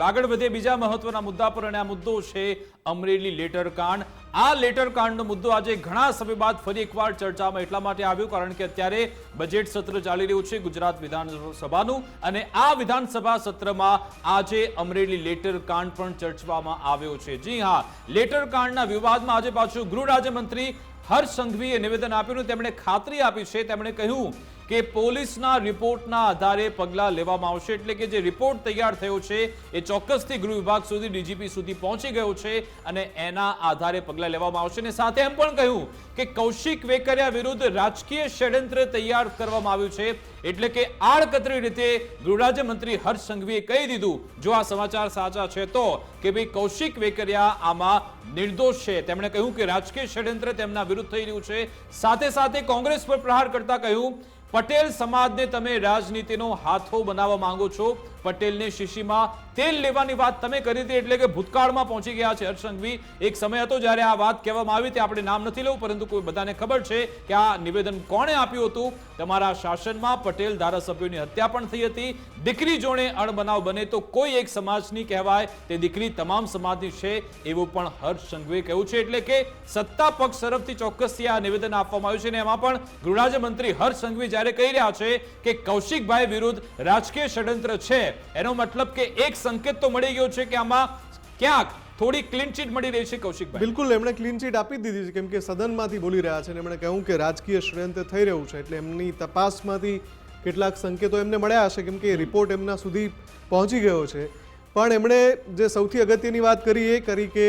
આગળ વધે બીજા મહત્વના મુદ્દા પર અને આ મુદ્દો છે અમરેલી લેટર કાંડ. આ લેટર કાંડનો મુદ્દો આજે ઘણા સમય બાદ ફરી એકવાર ચર્ચામાં એટલા માટે આવ્યો, કારણ કે અત્યારે બજેટ સત્ર ચાલી રહ્યું છે ગુજરાત વિધાનસભાનું અને આ વિધાનસભા સત્રમાં આજે અમરેલી લેટર કાંડ પણ ચર્ચવામાં આવ્યો છે. જી હા, લેટર કાંડના વિવાદમાં આજે પાછું ગૃહ રાજ્યમંત્રી હર્ષ સંઘવીએ નિવેદન આપ્યું તેમણે ખાતરી આપી છે. તેમણે કહ્યું કે પોલીસના રિપોર્ટના આધારે પગલાં લેવામાં આવશે. એટલે કે જે રિપોર્ટ તૈયાર થયો છે, એ ચોક્કસથી ગૃહ વિભાગ સુધી, ડીજીપી સુધી પહોંચી ગયો છે અને એના આધારે પગલાં લેવામાં આવશે. અને સાથે એમ પણ કહ્યું કે કૌશિક વેકરિયા વિરુદ્ધ રાજકીય ષડયંત્ર તૈયાર કરવામાં આવ્યું છે. એટલે કે આડકતરી રીતે ગૃહ રાજ્યમંત્રી હર્ષ સંઘવીએ કહી દીધું. જો આ સમાચાર સાચા છે તો કે ભાઈ કૌશિક વેકરિયા આમાં નિર્દોષ છે. તેમણે કહ્યું કે રાજકીય ષડયંત્ર તેમના વિરુદ્ધ થઈ રહ્યું છે. સાથે સાથે કોંગ્રેસ પર પ્રહાર કરતા કહ્યું પટેલ સમાજને તમે રાજનીતિનો હાથો બનાવવા માંગો છો. પટેલને શીશીમાં તેલ લેવાની વાત તમે કરી હતી, એટલે કે ભૂતકાળમાં પહોંચી ગયા છે હર્ષંઘવી એક સમય હતો જ્યારે આ વાત કહેવામાં આવી તે આપણે નામ નથી લેવું પરંતુ કોઈ બધાને ખબર છે કે આ નિવેદન કોણે આપ્યું હતું? તમારા શાસનમાં પટેલ ધારાસભ્યોની હત્યા પણ થઈ હતી. દીકરી જોડે અણબનાવ બને તો કોઈ એક સમાજની કહેવાય, તે દીકરી તમામ સમાજની છે, એવું પણ હર્ષંઘવીએ કહ્યું છે. એટલે કે સત્તા પક્ષ તરફથી ચોક્કસથી આ નિવેદન આપવામાં આવ્યું છે અને એમાં પણ ગૃહરાજ્યમંત્રી હર્ષ સંઘવી જ્યારે કહી રહ્યા છે કે કૌશિકભાઈ વિરુદ્ધ રાજકીય ષડયંત્ર છે એનો મતલબ કે એક સંકેત તો મળી ગયો છે કે આમાં ક્યાંક થોડી ક્લીન ચીટ મળી રહી છે કૌશિકભાઈ. બિલકુલ એમણે ક્લીન ચીટ આપી દીધી છે કેમ કે સદનમાંથી બોલી રહ્યા છે અને એમણે કહ્યું કે રાજકીય ષડયંત્ર થઈ રહ્યું છે એટલે એમની તપાસમાંથી કેટલાક સંકેતો એમને મળ્યા હશે કેમ કે રિપોર્ટ એમના સુધી પહોંચી ગયો છે. પણ એમણે જે સૌથી અગત્યની વાત કરી એ કરી કે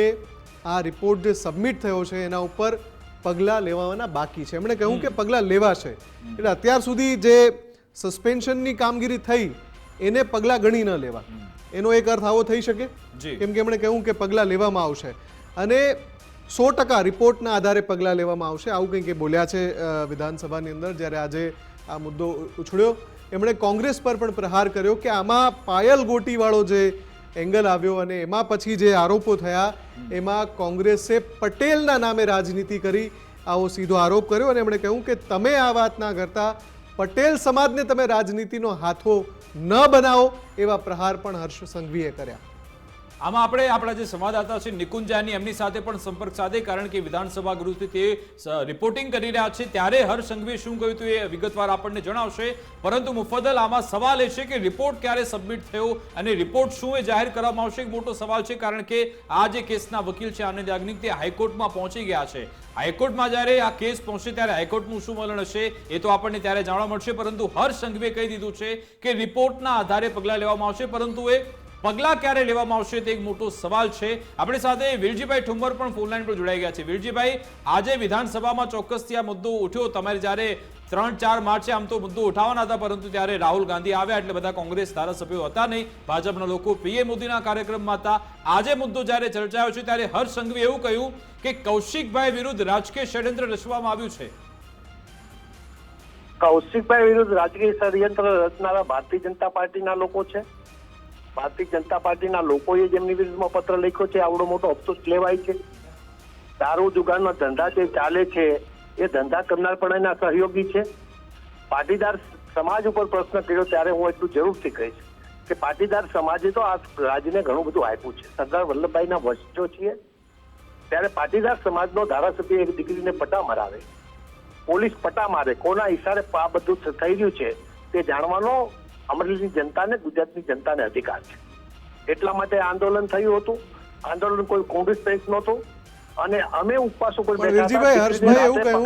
આ રિપોર્ટ જે સબમિટ થયો છે એના ઉપર પગલાં લેવાના બાકી છે. એમણે કહ્યું કે પગલાં લેવાશે. એટલે અત્યાર સુધી જે સસ્પેન્શનની કામગીરી થઈ એને પગલાં ગણી ન લેવા. એનો એક અર્થ આવો થઈ શકે. કેમ કે એમણે કહ્યું કે પગલાં લેવામાં આવશે. અને સો ટકા રિપોર્ટના આધારે પગલાં લેવામાં આવશે. આવું કંઈક એ બોલ્યા છે વિધાનસભાની અંદર જ્યારે આજે આ મુદ્દો ઉછળ્યો. એમણે કોંગ્રેસ પર પણ પ્રહાર કર્યો કે આમાં પાયલ ગોટીવાળો જે એંગલ આવ્યો અને એમાં પછી જે આરોપો થયા એમાં કોંગ્રેસે પટેલના નામે રાજનીતિ કરી આવો સીધો આરોપ કર્યો અને એમણે કહ્યું કે તમે આ વાત ના કરતા પટેલ સમાજને તમે રાજનીતિનો હાથો ન બનાવો એવા પ્રહાર પણ હર્ષ સંઘવીએ કર્યા. આમાં આપણે આપણા જે સંવાદદાતા છે નિકુંજ જાની એમની સાથે પણ સંપર્ક સાધે, કારણ કે વિધાનસભા ગૃહથી તે રિપોર્ટિંગ કરી રહ્યા છે. ત્યારે હર્ષ સંઘવી શું કહ્યું હતું એ વિગતવાર આપણને જણાવશે. પરંતુ મુફદલ આમાં સવાલ એ છે કે રિપોર્ટ ક્યારે સબમિટ થયો અને રિપોર્ટ શું એ જાહેર કરવામાં આવશે? મોટો સવાલ છે, કારણ કે આ જે કેસના વકીલ છે, આનંદ યાજ્ઞિક, તે હાઈકોર્ટમાં પહોંચી ગયા છે. હાઈકોર્ટમાં જ્યારે આ કેસ પહોંચશે, ત્યારે હાઈકોર્ટનું શું વલણ હશે એ તો આપણને ત્યારે જાણવા મળશે. પરંતુ હર્ષ સંઘવીએ કહી દીધું છે કે રિપોર્ટના આધારે પગલાં લેવામાં આવશે. પરંતુ એ પગલાં ક્યારે લેવામાં આવશે તે એક મોટો સવાલ છે. આપણી સાથે વીરજીભાઈ ઠુંબર પણ ફોનલાઈન પર જોડાઈ ગયા છે. વીરજીભાઈ, આજે વિધાનસભામાં ચોક્કસથી આ મુદ્દો ઉઠ્યો. તમારે જ્યારે ત્રણ ચાર માર્ચે આમ તો મુદ્દો ઉઠાવવાના હતા, પરંતુ ત્યારે રાહુલ ગાંધી આવ્યા એટલે બધા કોંગ્રેસ ધારાસભ્યો હતા નહીં. ભાજપના લોકો પીએમ મોદીના કાર્યક્રમમાં હતા. આજે મુદ્દો જ્યારે ચર્ચાયો છે, ત્યારે હર્ષ સંઘવી એવું કહ્યું કે કૌશિકભાઈ વિરુદ્ધ રાજકીય ષડયંત્ર રચવામાં આવ્યું છે. કૌશિકભાઈ વિરુદ્ધ રાજકીય ષડયંત્ર રચનારા ભારતીય જનતા પાર્ટીના લોકો છે. ભારતીય જનતા પાર્ટીના લોકોએ જેમની વિરુદ્ધમાં પત્ર લખ્યો છે, આવડો મોટો અફસોસ લેવાય છે. દારૂ જુગારના ધંધા જે ચાલે છે, એ ધંધા કરનાર પણ એના સહયોગી છે. પાટીદાર સમાજ ઉપર પ્રશ્ન કર્યો ત્યારે હું એટલું જરૂરથી કહીશ કે પાટીદાર સમાજે તો આ રાજ્યને ઘણું બધું આપ્યું છે. સરદાર વલ્લભભાઈના વંશજો છીએ. ત્યારે પાટીદાર સમાજનો ધારાસભ્ય એક દીકરીને પટા મરાવે. પોલીસ પટા મારે. કોના ઈશારે આ બધું થઈ રહ્યું છે તે જાણવાનો અમરેલીની જનતાને ગુજરાતની જનતાને અધિકાર છે. એટલા માટે આંદોલન થયું હતું. આંદોલન કોઈ કોંગ્રેસ પ્રેસ નહોતું. અને અમે ઉપવાસો. વીરજીભાઈ હર્ષભાઈ એવું કહ્યું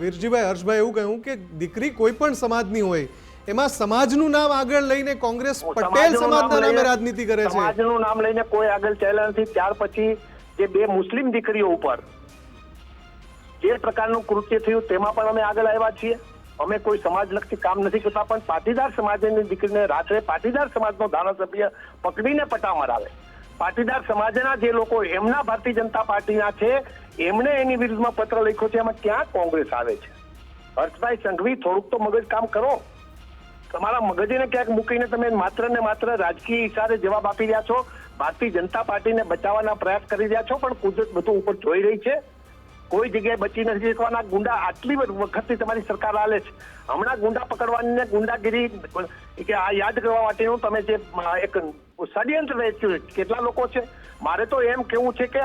વીરજીભાઈ હર્ષભાઈ એવું કહ્યું કે દીકરી કોઈ પણ સમાજની હોય એમાં સમાજનું નામ આગળ લઈને કોંગ્રેસ પટેલ સમાજના નામે રાજનીતિ કરે છે. સમાજનું નામ લઈને કોઈ આગળ ચાલ્યા નથી. ત્યાર પછી જે બે મુસ્લિમ દીકરીઓ ઉપર જે પ્રકારનું કૃત્ય થયું તેમાં પણ અમે આગળ આવ્યા છીએ. અમે કોઈ સમાજલક્ષી કામ નથી કરતા, પણ પાટીદાર સમાજની દીકરીને રાત્રે પાટીદાર સમાજનો ધારાસભ્ય પકડીને પટા મરાવે પાટીદાર સમાજના જે લોકો એમના ભારતીય જનતા પાર્ટીના છે, એમણે એની વિરુદ્ધમાં પત્ર લખ્યો છે, એમાં ક્યાં કોંગ્રેસ આવે છે? હર્ષભાઈ સંઘવી, થોડુંક તો મગજ કામ કરો. તમારા મગજને ક્યાંક મૂકીને તમે માત્ર ને માત્ર રાજકીય ઇશારે જવાબ આપી રહ્યા છો. ભારતીય જનતા પાર્ટીને બચાવવાના પ્રયાસ કરી રહ્યા છો, પણ કુદરત બધું ઉપર જોઈ રહી છે. કોઈ જગ્યાએ બચી નથી શકવાના. ગુંડા આટલી વખતથી તમારી સરકાર હાલે છે. હમણાં ગુંડા પકડવાની ગુંડાગીરી, કે આ યાદ કરવા માટેનું તમે જે, એક ષડયંત્ર રચ્યું કેટલા લોકો છે. મારે તો એમ કેવું છે કે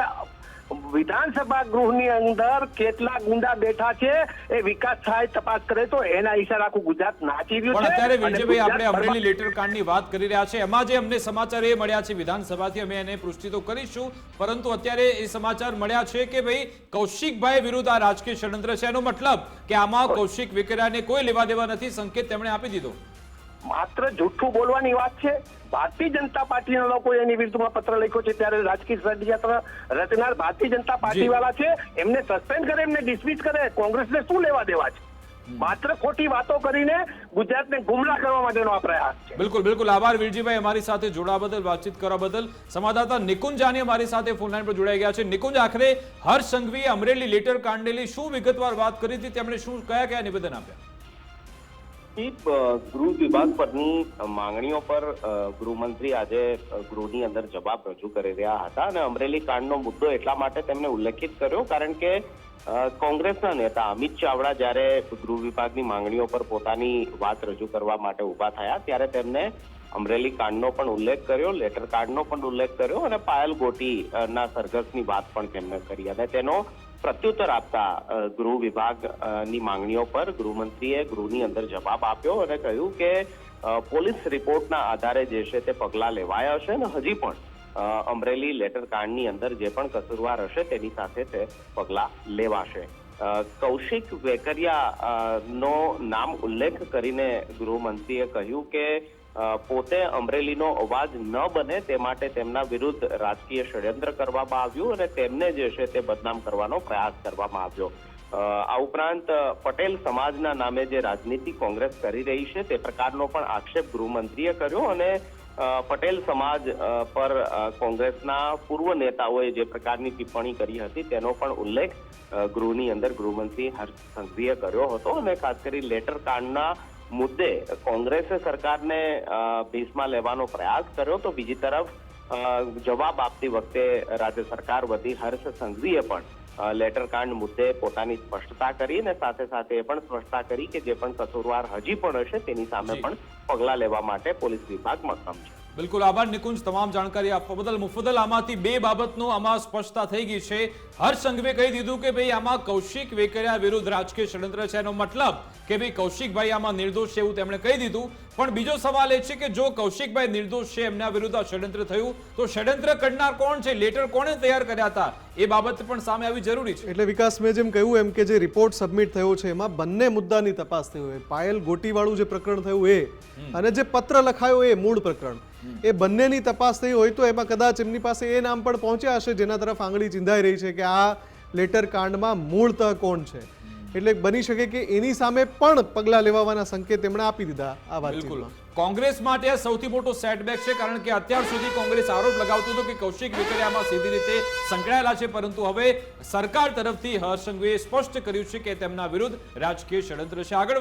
વિધાનસભા ગૃહની અંદર કેટલા ગુંડા બેઠા છે એ વિકાસ થાય તપાસ કરે તો એના હિસાબે આખું ગુજરાત નાચી રહ્યું છે અત્યારે વિજયભાઈ આપણે અમરેલી લેટર કાંડની વાત કરી રહ્યા છે. એમાં જે અમને સમાચાર એ મળ્યા છે વિધાનસભાથી અમે એને પુષ્ટિ તો કરીશું પરંતુ અત્યારે એ સમાચાર મળ્યા છે કે ભાઈ કૌશિકભાઈ વિરુદ્ધ આ રાજકીય ષડયંત્ર છે. એનો મતલબ કે આમાં કૌશિક વેકરિયાને કોઈ લેવા દેવા નથી સંકેત તેમણે આપી દીધો. માત્ર જૂઠું બોલવાની વાત છે. ભારતીય જનતા પાર્ટીના લોકો એની વિરુદ્ધમાં પત્ર લખ્યો છે ત્યારે રાજકીય ષડયંત્ર રચનાર ભારતીય જનતા પાર્ટી વાળા છે. એમને સસ્પેન્ડ કરે એમને ડિસમિસ કરે. કોંગ્રેસને શું લેવા દેવા છે? માત્ર ખોટી વાતો કરીને ગુજરાતને ગુમરા કરવા માટેનો આ પ્રયાસ છે. બિલકુલ બિલકુલ. આભાર વીરજીભાઈ અમારી સાથે જોડાવા બદલ વાતચીત કરવા બદલ. સંવાદદાતા નિકુંજ જાની અમારી સાથે ફોનલાઈન પર જોડાઈ ગયા છે. નિકુંજ આખરે હર્ષ સંઘવીએ અમરેલી લેટર કાંડેલી શું વિગતવાર વાત કરી હતી? તેમણે શું કયા કયા નિવેદન આપ્યા? ગૃહ વિભાગ પરની માંગણીઓ પર ગૃહમંત્રી આજે ગૃહની અંદર જવાબ રજૂ કરી રહ્યા હતા અને અમરેલી કાંડનો મુદ્દો એટલા માટે તેમણે ઉલ્લેખિત કર્યો, કારણ કે કોંગ્રેસના નેતા અમિત ચાવડા જ્યારે ગૃહ વિભાગની માંગણીઓ પર પોતાની વાત રજૂ કરવા માટે ઊભા થયા, ત્યારે તેમને અમરેલી કાંડનો પણ ઉલ્લેખ કર્યો, લેટર કાર્ડનો પણ ઉલ્લેખ કર્યો અને પાયલ ગોટી ના સરઘસની વાત પણ તેમણે કરી. અને તેનો પ્રત્યુત્તર આપતા ગૃહ વિભાગની માંગણીઓ પર ગૃહમંત્રીએ ગૃહની અંદર જવાબ આપ્યો અને કહ્યું કે પોલીસ રિપોર્ટના આધારે જે છે તે પગલાં લેવાયા હશે અને હજી પણ અમરેલી લેટર કાંડની અંદર જે પણ કસૂરવાર હશે તેની સાથે તે પગલાં લેવાશે. કૌશિક વેકરિયા નો નામ ઉલ્લેખ કરીને ગૃહમંત્રીએ કહ્યું કે પોતે અમરેલીનો અવાજ ન બને તે માટે તેમના વિરુદ્ધ રાજકીય ષડયંત્ર કરવામાં આવ્યું અને તેમને જે છે તે બદનામ કરવાનો પ્રયાસ કરવામાં આવ્યો. આ ઉપરાંત પટેલ સમાજના નામે જે રાજનીતિ કોંગ્રેસ કરી રહી છે તે પ્રકારનો પણ આક્ષેપ ગૃહમંત્રીએ કર્યો અને પટેલ સમાજ પર કોંગ્રેસના પૂર્વ નેતાઓએ જે પ્રકારની ટિપ્પણી કરી હતી તેનો પણ ઉલ્લેખ ગૃહની અંદર ગૃહમંત્રી હર્ષ સંઘવીએ કર્યો હતો અને ખાસ કરી લેટર કાંડના મુદ્દે કોંગ્રેસે સરકારને ભીસમાં લેવાનો પ્રયાસ કર્યો તો બીજી તરફ જવાબ આપતી વખતે રાજ્ય સરકાર વતી હર્ષ સંઘવીએ પણ લેટરકાંડ લેટર કાંડ મુદ્દે પોતાની સ્પષ્ટતા કરી અને સાથે સાથે એ પણ સ્પષ્ટતા કરી કે જે પણ કસૂરવાર હજી પણ હશે તેની સામે પણ પગલાં લેવા માટે પોલીસ વિભાગ મક્કમ છે. બિલકુલ આભાર નિકુંજ, તમામ જાણકારી આપવા બદલ મુફદલ આમાંથી બે બાબતનો આમાં સ્પષ્ટતા થઈ ગઈ છે. હર્ષ સંઘવે કહી દીધું કે ભાઈ, આમાં કૌશિક વેકરિયા વિરુદ્ધ રાજકીય ષડયંત્ર છે. એનો મતલબ કે ભાઈ, કૌશિકભાઈ આમાં નિર્દોષ છે એવું તેમણે કહી દીધું. પણ બીજો સવાલ એ છે કે જો કૌશિકભાઈ નિર્દોષ છે એમના વિરુદ્ધ આ ષડયંત્ર થયું તો ષડયંત્ર કરનાર કોણ છે? લેટર કોણે તૈયાર કર્યા હતા? એ બાબત પણ સામે આવી જરૂરી છે. એટલે વિકાસ મેં જેમ કહ્યું એમ કે જે રિપોર્ટ સબમિટ થયો છે એમાં બંને મુદ્દાની તપાસ થઈ હોય. પાયલ ગોટીવાળું જે પ્રકરણ થયું એ અને જે પત્ર લખાયો એ મૂળ પ્રકરણ. એ બંનેની તપાસ થઈ હોય તો એમાં કદાચ એમની પાસે એ નામ પણ પહોંચ્યા હશે જેના તરફ આંગળી ચિંધાઈ રહી છે કે આ લેટર કાંડમાં મૂળતઃ કોણ છે? એટલે બની શકે કે એની સામે પણ પગલાં લેવાના સંકેત તેમણે આપી દીધા આ વાતચીતમાં. કોંગ્રેસ માટે આ સૌથી મોટો સેટબેક છે, કારણ કે અત્યાર સુધી કોંગ્રેસ આરોપ લગાવતું હતું કે કૌશિક વિકરિયામાં સીધી રીતે સંકળાયેલા છે, પરંતુ હવે સરકાર તરફથી હર્ષ સંઘવીએ સ્પષ્ટ કર્યું છે કે તેમના વિરુદ્ધ રાજકીય ષડયંત્ર છે. આગળ